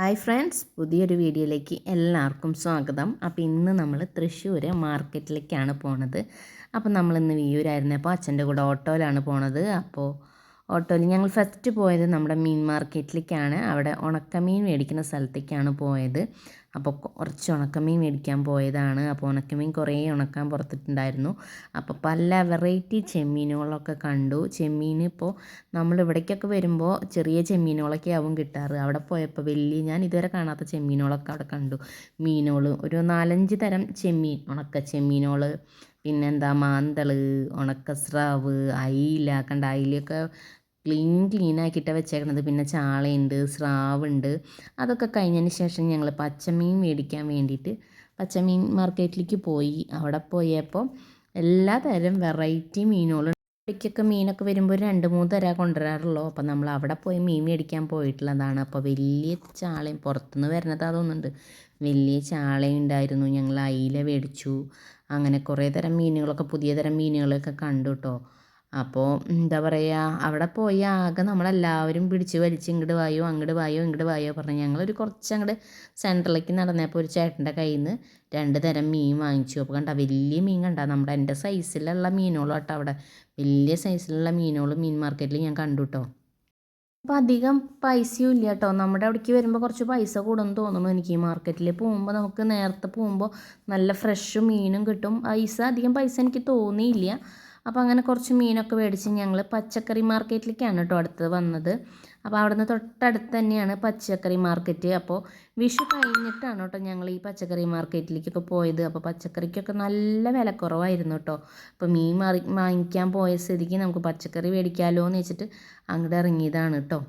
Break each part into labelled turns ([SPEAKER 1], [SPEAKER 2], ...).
[SPEAKER 1] Hi friends പുതിയൊരു വീഡിയോയിലേക്ക് എല്ലാവർക്കും സ്വാഗതം. അപ്പോൾ ഇന്ന് നമ്മൾ തൃശ്ശൂർ മാർക്കറ്റിലേക്കാണ് പോണത്. അപ്പോൾ വിയൂരായിരുന്നു അപ്പോൾ അച്ഛന്റെ കൂടെ ഓട്ടോയിലാണ് പോണത്. അപ്പോൾ ഓട്ടോയിൽ. ഞങ്ങൾ ഫസ്റ്റ് പോയത് നമ്മുടെ മീൻ മാർക്കറ്റിലേക്കാണ്. അവിടെ ഉണക്കമീൻ മേടിക്കുന്ന സ്ഥലത്തേക്കാണ് പോയത്. അപ്പോൾ കുറച്ച് ഉണക്കമീൻ മേടിക്കാൻ പോയതാണ്. അപ്പോൾ ഉണക്കമീൻ കുറേ ഉണക്കാൻ പുറത്തിട്ടുണ്ടായിരുന്നു. അപ്പോൾ പല വെറൈറ്റി ചെമ്മീനുകളൊക്കെ കണ്ടു. ചെമ്മീൻ ഇപ്പോൾ നമ്മൾ ഇവിടേക്കൊക്കെ വരുമ്പോൾ ചെറിയ ചെമ്മീനുകളൊക്കെ ആവും കിട്ടാറ്. അവിടെ പോയപ്പോൾ വലിയ ഞാൻ ഇതുവരെ കാണാത്ത ചെമ്മീനുകളൊക്കെ അവിടെ കണ്ടു. മീനുകൾ ഒരു നാലഞ്ച് തരം ചെമ്മീൻ ഉണക്ക ചെമ്മീനുകൾ പിന്നെന്താ മാന്തൾ ഉണക്കസ്രാവ് അയില കണ്ട അയിലയൊക്കെ ക്ലീൻ ആക്കിയിട്ട് വെച്ചേക്കണത്. പിന്നെ ചാളയുണ്ട് സ്രാവുണ്ട്. അതൊക്കെ കഴിഞ്ഞതിന് ശേഷം ഞങ്ങൾ പച്ചമീൻ മേടിക്കാൻ വേണ്ടിയിട്ട് പച്ചമീൻ മാർക്കറ്റിലേക്ക് പോയി. അവിടെ പോയപ്പോൾ എല്ലാ തരം വെറൈറ്റി മീനുകളും ഇടയ്ക്കൊക്കെ മീനൊക്കെ വരുമ്പോൾ രണ്ട് മൂന്ന് തരം കൊണ്ടുവരാറുള്ളൂ. അപ്പോൾ നമ്മൾ അവിടെ പോയി മീൻ മേടിക്കാൻ പോയിട്ടുള്ളതാണ്. അപ്പോൾ വലിയ ചാളയും പുറത്തുനിന്ന് വരുന്നത് അതൊന്നുണ്ട്. വലിയ ചാളയുണ്ടായിരുന്നു. ഞങ്ങൾ അയില മേടിച്ചു. അങ്ങനെ കുറേ തരം മീനുകളൊക്കെ പുതിയ തരം മീനുകളൊക്കെ കണ്ടു കേട്ടോ അപ്പോൾ എന്താ പറയുക അവിടെ പോയി ആകെ നമ്മളെല്ലാവരും പിടിച്ച് വലിച്ച് ഇങ്ങോട്ട് വായോ അങ്ങോട്ട് വായോ ഇങ്ങോട്ട് വായോ പറഞ്ഞു ഞങ്ങളൊരു കുറച്ച് അങ്ങോട്ട് സെന്ററിലേക്ക് നടന്നപ്പോൾ ഒരു ചേട്ടന്റെ കയ്യിൽ നിന്ന് രണ്ട് തരം മീൻ വാങ്ങിച്ചു. അപ്പോൾ കണ്ട വലിയ മീൻ കണ്ട നമ്മുടെ എന്റെ സൈസിലുള്ള മീനുകളും കേട്ടോ അവിടെ. വലിയ സൈസിലുള്ള മീനുകളും മീൻ മാർക്കറ്റിൽ ഞാൻ കണ്ടു കേട്ടോ അപ്പോൾ അധികം പൈസയും ഇല്ല കേട്ടോ നമ്മുടെ അവിടേക്ക് വരുമ്പോൾ കുറച്ച് പൈസ കൂടുമെന്ന് തോന്നുന്നു എനിക്ക് ഈ മാർക്കറ്റിൽ പോകുമ്പോൾ നമുക്ക് നേരത്തെ പോകുമ്പോൾ നല്ല ഫ്രഷ് മീനും കിട്ടും. പൈസ അധികം പൈസ എനിക്ക് തോന്നിയില്ല. അപ്പോൾ അങ്ങനെ കുറച്ച് മീനൊക്കെ മേടിച്ച് ഞങ്ങൾ പച്ചക്കറി മാർക്കറ്റിലേക്കാണ് കേട്ടോ അടുത്ത് വന്നത്. അപ്പോൾ അവിടുന്ന് തൊട്ടടുത്ത് തന്നെയാണ് പച്ചക്കറി മാർക്കറ്റ്. അപ്പോൾ വിഷു കഴിഞ്ഞിട്ടാണ് കേട്ടോ ഞങ്ങൾ ഈ പച്ചക്കറി മാർക്കറ്റിലേക്കൊക്കെ പോയത്. അപ്പോൾ പച്ചക്കറിക്കൊക്കെ നല്ല വിലക്കുറവായിരുന്നു കേട്ടോ. അപ്പോൾ മീൻ മാറി വാങ്ങിക്കാൻ പോയ സ്ഥിതിക്ക് നമുക്ക് പച്ചക്കറി മേടിക്കാമല്ലോ എന്ന് വെച്ചിട്ട് അങ്ങോട്ട് ഇറങ്ങിയതാണ് കേട്ടോ.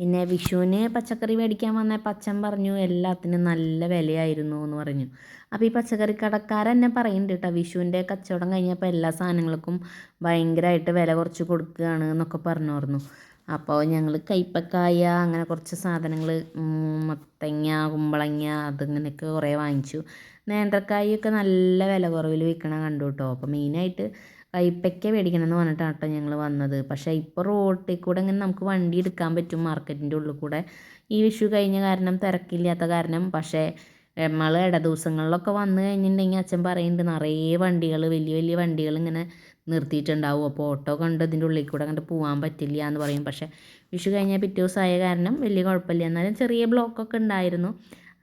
[SPEAKER 1] പിന്നെ വിഷുവിന് പച്ചക്കറി മേടിക്കാൻ വന്ന പച്ചൻ പറഞ്ഞു എല്ലാത്തിനും നല്ല വിലയായിരുന്നു എന്ന് പറഞ്ഞു. അപ്പോൾ ഈ പച്ചക്കറി കടക്കാരൻ എന്നെ പറയുന്നുണ്ട് കേട്ടോ വിഷുവിന്റെ കച്ചവടം കഴിഞ്ഞപ്പോൾ എല്ലാ സാധനങ്ങൾക്കും ഭയങ്കരമായിട്ട് വില കുറച്ച് കൊടുക്കുകയാണ് എന്നൊക്കെ പറഞ്ഞു പറഞ്ഞു അപ്പോൾ ഞങ്ങൾ കൈപ്പക്കായ അങ്ങനെ കുറച്ച് സാധനങ്ങൾ മത്തങ്ങ കുമ്പളങ്ങ അതിങ്ങനെയൊക്കെ കുറേ വാങ്ങിച്ചു. നേന്ത്രക്കായൊക്കെ നല്ല വില കുറവിൽ വിൽക്കണ കണ്ടു കേട്ടോ. അപ്പോൾ മെയിനായിട്ട് കൈപ്പയ്ക്ക മേടിക്കണം എന്ന് പറഞ്ഞിട്ടാണ് കേട്ടോ ഞങ്ങൾ വന്നത്. പക്ഷേ ഇപ്പോൾ റോട്ടിൽ കൂടെ ഇങ്ങനെ നമുക്ക് വണ്ടി എടുക്കാൻ പറ്റും മാർക്കറ്റിന്റെ ഉള്ളിൽ കൂടെ. ഈ വിഷു കഴിഞ്ഞ കാരണം തിരക്കില്ലാത്ത കാരണം. പക്ഷേ നമ്മൾ ഇട ദിവസങ്ങളിലൊക്കെ വന്നു കഴിഞ്ഞിട്ടുണ്ടെങ്കിൽ അച്ഛൻ പറയുന്നുണ്ട് നിറയെ വണ്ടികൾ വലിയ വലിയ വണ്ടികൾ ഇങ്ങനെ നിർത്തിയിട്ടുണ്ടാവും. അപ്പോൾ ഓട്ടോ കണ്ട് ഇതിന്റെ ഉള്ളിൽ കൂടെ കണ്ട് പോകാൻ പറ്റില്ല എന്ന് പറയും. പക്ഷേ വിഷു കഴിഞ്ഞാൽ പിറ്റേ ദിവസമായ കാരണം വലിയ കുഴപ്പമില്ല. എന്നാലും ചെറിയ ബ്ലോക്കൊക്കെ ഉണ്ടായിരുന്നു.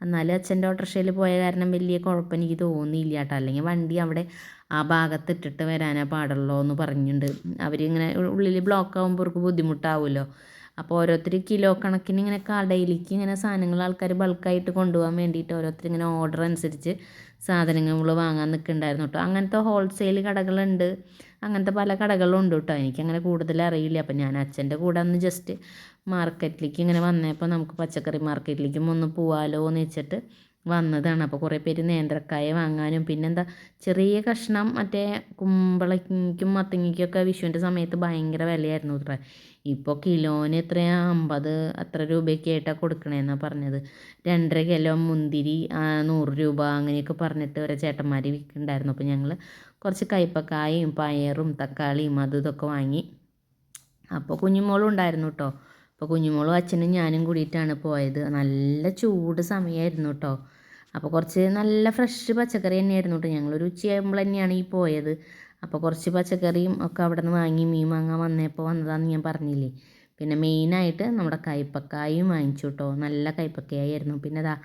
[SPEAKER 1] എന്നാലും അച്ഛന്റെ ഓട്ടോറിക്ഷയിൽ പോയ കാരണം വലിയ കുഴപ്പം എനിക്ക് തോന്നിയില്ല കേട്ടോ. അല്ലെങ്കിൽ വണ്ടി അവിടെ ആ ഭാഗത്ത് ഇട്ടിട്ട് വരാനേ പാടുള്ളൂ എന്ന് പറഞ്ഞിട്ടുണ്ട്. അവരിങ്ങനെ ഉള്ളിൽ ബ്ലോക്ക് ആകുമ്പോൾ അവർക്ക് ബുദ്ധിമുട്ടാവുമല്ലോ. അപ്പോൾ ഓരോരുത്തർ കിലോ കണക്കിന് ഇങ്ങനെ കടയിലേക്ക് ഇങ്ങനെ സാധനങ്ങൾ ആൾക്കാർ ബൾക്കായിട്ട് കൊണ്ടുപോകാൻ വേണ്ടിയിട്ട് ഓരോരുത്തർ ഇങ്ങനെ ഓർഡർ അനുസരിച്ച് സാധനങ്ങൾ വാങ്ങാൻ നിൽക്കുന്നുണ്ടായിരുന്നു കേട്ടോ. അങ്ങനത്തെ ഹോൾസെയിൽ കടകളുണ്ട്. അങ്ങനത്തെ പല കടകളും ഉണ്ട് കേട്ടോ. എനിക്കങ്ങനെ കൂടുതൽ അറിയില്ല. അപ്പം ഞാൻ അച്ഛന്റെ കൂടെ ഒന്ന് ജസ്റ്റ് മാർക്കറ്റിലേക്ക് ഇങ്ങനെ വന്നപ്പോൾ നമുക്ക് പച്ചക്കറി മാർക്കറ്റിലേക്കും ഒന്ന് പോവാലോ എന്ന് വെച്ചിട്ട് വന്നതാണ്. അപ്പോൾ കുറേ പേര് നേന്ത്രക്കായ വാങ്ങാനും പിന്നെന്താ ചെറിയ കഷ്ണം മറ്റേ കുമ്പളയ്ക്കും മത്തങ്ങയ്ക്കൊക്കെ വിഷുവിന്റെ സമയത്ത് ഭയങ്കര വിലയായിരുന്നു അത്ര ഇപ്പോൾ കിലോന് എത്രയാ? അമ്പത് അത്ര രൂപയൊക്കെ ആയിട്ടാണ് കൊടുക്കണേന്നാണ് പറഞ്ഞത്. രണ്ടര കിലോ മുന്തിരി നൂറ് രൂപ അങ്ങനെയൊക്കെ പറഞ്ഞിട്ട് ഒരു ചേട്ടന്മാർ വിൽക്കുന്നുണ്ടായിരുന്നു അപ്പോൾ ഞങ്ങൾ കുറച്ച് കയ്പക്കായും പയറും തക്കാളിയും അതും ഇതൊക്കെ വാങ്ങി. അപ്പോൾ കുഞ്ഞുമോളും ഉണ്ടായിരുന്നു കേട്ടോ അപ്പോൾ കുഞ്ഞുമോളും അച്ഛനും ഞാനും കൂടിയിട്ടാണ് പോയത്. നല്ല ചൂട് സമയമായിരുന്നു കേട്ടോ അപ്പോൾ കുറച്ച് നല്ല ഫ്രഷ് പച്ചക്കറി തന്നെയായിരുന്നു കേട്ടോ ഞങ്ങളൊരു ഉച്ചയാകുമ്പോൾ തന്നെയാണ് ഈ പോയത്. അപ്പോൾ കുറച്ച് പച്ചക്കറിയും ഒക്കെ അവിടെ നിന്ന് വാങ്ങി മീൻ വാങ്ങാൻ വന്നപ്പോൾ വന്നതാണെന്ന് ഞാൻ പറഞ്ഞില്ലേ. പിന്നെ മെയിനായിട്ട് നമ്മുടെ കൈപ്പക്കായും വാങ്ങിച്ചു കേട്ടോ നല്ല കയ്പ്പക്കായായിരുന്നു പിന്നെ അതാ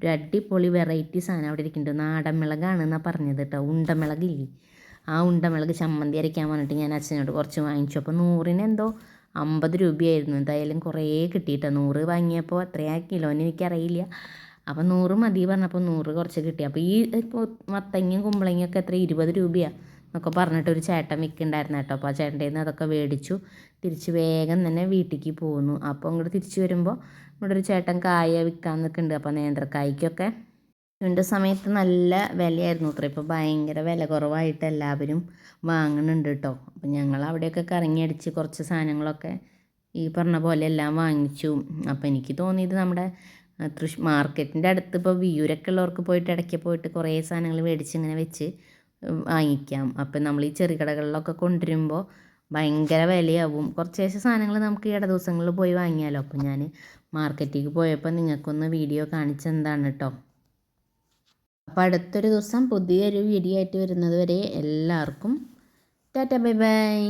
[SPEAKER 1] ഒരു അടിപൊളി വെറൈറ്റി സാധനം അവിടെ ഇരിക്കുന്നുണ്ട്. നാടൻ മിളകാണ് എന്നാണ് പറഞ്ഞത് കേട്ടോ ഉണ്ടമിളകില്ലേ? ആ ഉണ്ടമിളക് ചമ്മന്തി അരയ്ക്കാൻ വന്നിട്ട് ഞാൻ അച്ഛനോട് കുറച്ച് വാങ്ങിച്ചു. അപ്പോൾ നൂറിന് എന്തോ അമ്പത് രൂപയായിരുന്നു. എന്തായാലും കുറേ കിട്ടിയിട്ടോ. നൂറ് വാങ്ങിയപ്പോൾ എത്രയാ കിലോന് എനിക്കറിയില്ല. അപ്പോൾ നൂറ് മതി പറഞ്ഞപ്പോൾ നൂറ് കുറച്ച് കിട്ടി. അപ്പോൾ ഈ ഇപ്പോൾ മത്തങ്ങയും കുമ്പളങ്ങയും ഒക്കെ എത്ര? ഇരുപത് രൂപയാണ് എന്നൊക്കെ പറഞ്ഞിട്ട് ഒരു ചേട്ടൻ വിൽക്കുന്നുണ്ടായിരുന്നു കേട്ടോ. അപ്പോൾ ആ ചേട്ടന്റെ നിന്ന് അതൊക്കെ മേടിച്ചു. തിരിച്ച് വേഗം തന്നെ വീട്ടിലേക്ക് പോന്നു. അപ്പോൾ ഇങ്ങോട്ട് തിരിച്ചു വരുമ്പോൾ ഇവിടെ ഒരു ചേട്ടൻ കായ വിൽക്കാൻ നിൽക്കുന്നുണ്ട്. അപ്പോൾ നേന്ത്രക്കായ്ക്കൊക്കെ ഇതിന്റെ സമയത്ത് നല്ല വിലയായിരുന്നു അത്ര. ഇപ്പോൾ ഭയങ്കര വില കുറവായിട്ട് എല്ലാവരും വാങ്ങുന്നുണ്ട് കേട്ടോ. അപ്പം ഞങ്ങൾ അവിടെയൊക്കെ കറങ്ങി അടിച്ച് കുറച്ച് സാധനങ്ങളൊക്കെ ഈ പറഞ്ഞ പോലെ എല്ലാം വാങ്ങിച്ചു. അപ്പോൾ എനിക്ക് തോന്നിയത് നമ്മുടെ തൃശ് മാർക്കറ്റിന്റെ അടുത്ത് ഇപ്പോൾ വിയൂരൊക്കെ ഉള്ളവർക്ക് പോയിട്ട് ഇടയ്ക്ക് പോയിട്ട് കുറേ സാധനങ്ങൾ മേടിച്ച് ഇങ്ങനെ വെച്ച് വാങ്ങിക്കാം. അപ്പം നമ്മൾ ഈ ചെറുകടകളിലൊക്കെ കൊണ്ടുവരുമ്പോൾ ഭയങ്കര വിലയാവും. കുറച്ച് ശേഷം സാധനങ്ങൾ നമുക്ക് ഇട ദിവസങ്ങളിൽ പോയി വാങ്ങിയാലോ? അപ്പം ഞാൻ മാർക്കറ്റിലേക്ക് പോയപ്പോൾ നിങ്ങൾക്കൊന്ന് വീഡിയോ കാണിച്ചെന്താണ് കേട്ടോ. അപ്പോൾ അടുത്തൊരു ദിവസം പുതിയൊരു വീഡിയോ ആയിട്ട് വരുന്നത് വരെ എല്ലാവർക്കും ടാറ്റ ബൈ ബൈ.